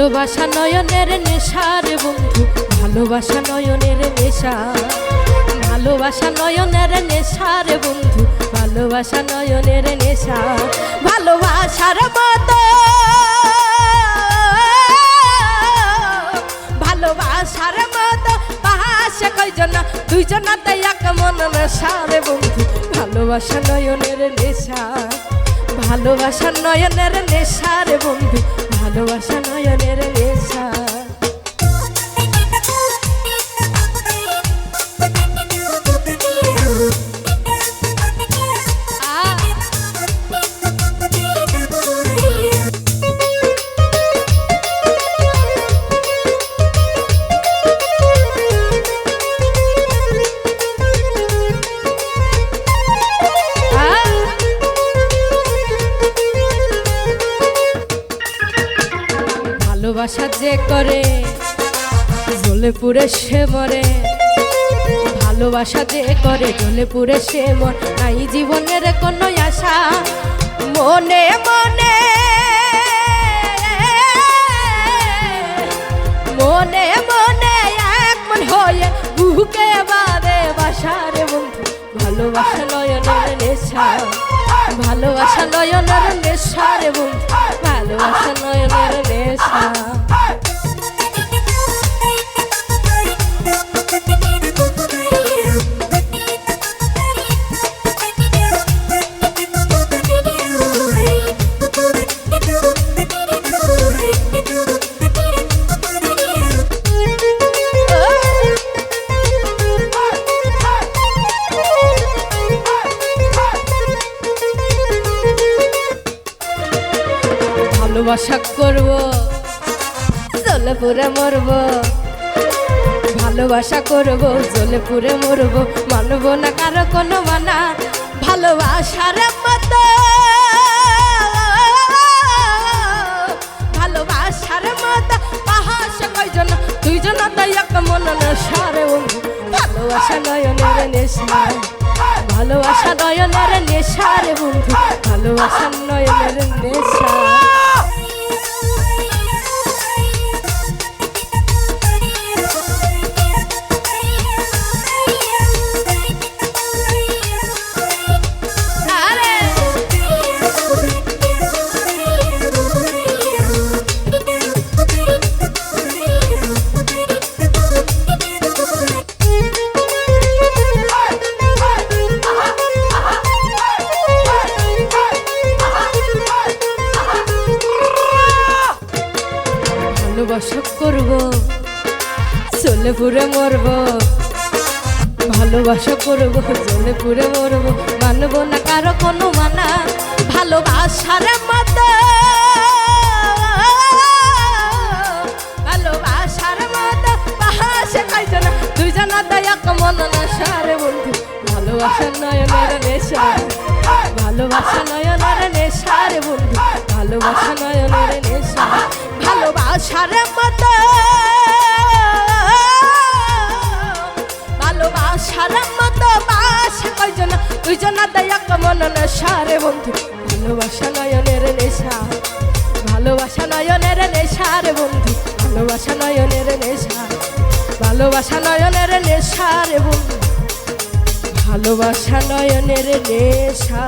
ভালোবাসা নয়নের নেশার বন্ধু, ভালোবাসা নয়নের নেশা। ভালোবাসা নয়নের নেশার বন্ধু, ভালোবাসা নয়নের নেশা। ভালোবাসার মতো। ভালোবাসার মতো। পাশে কয়জন? দুইজন এক মন নেশার বন্ধু, ভালোবাসা নয়নের নেশা। ভালোবাসা নয়নের নেশার বন্ধু ভালোবাসা নয়নের নেশা ভালোবাসা যে করে জ্বলে পুরে সে মরে। ভালোবাসা যে করে জ্বলে পুরে সে মর। নাই জীবনের কোনো আশা, মনে মনে। মনে মনে এক মন হয়ে বুকে বাদে বাসারে বন্ধু। ভালোবাসা নয়নের নেশা, ভালোবাসা নয়নের ভালোবাসা করব জলে পুরে মরব। ভালোবাসা করব জলে পুরে মরব, মানব না কারও কোনো মানা। ভালোবাসার মতো। ভালোবাসার মতো। পাহাস কয়জন? দুইজন তো এক মন সারে বন্ধু ভালোবাসা নয়নের নেশা। ভালোবাসা নয়নের নেশা রে বন্ধু, ভালোবাসা নয়নের ভালোবাসা করব চলে পুরে মরব। ভালোবাসা করব চলে পুরে মরব। মানব না কারও কোনো মানা, ভালোবাসার মতো। কয়জন দুইজন দয়াক মন না সারে বন্ধু। ভালোবাসা নয়নের নেশা ভালোবাসা নেশা রে বন্ধু। ভালোবাসা নয়নের নেশা ভালোবাসার মতো। ভালোবাসার মতো বাসে। কয়জন, দুইজন দয়াক মন নেশা রে বন্ধু। ভালোবাসা নয়নের নেশা। ভালোবাসা নয়নের নেশা রে বন্ধু। ভালোবাসা নয়নের নেশা। ভালোবাসা নয়নের নেশা রে বন্ধু। ভালোবাসা নয়নের নেশা।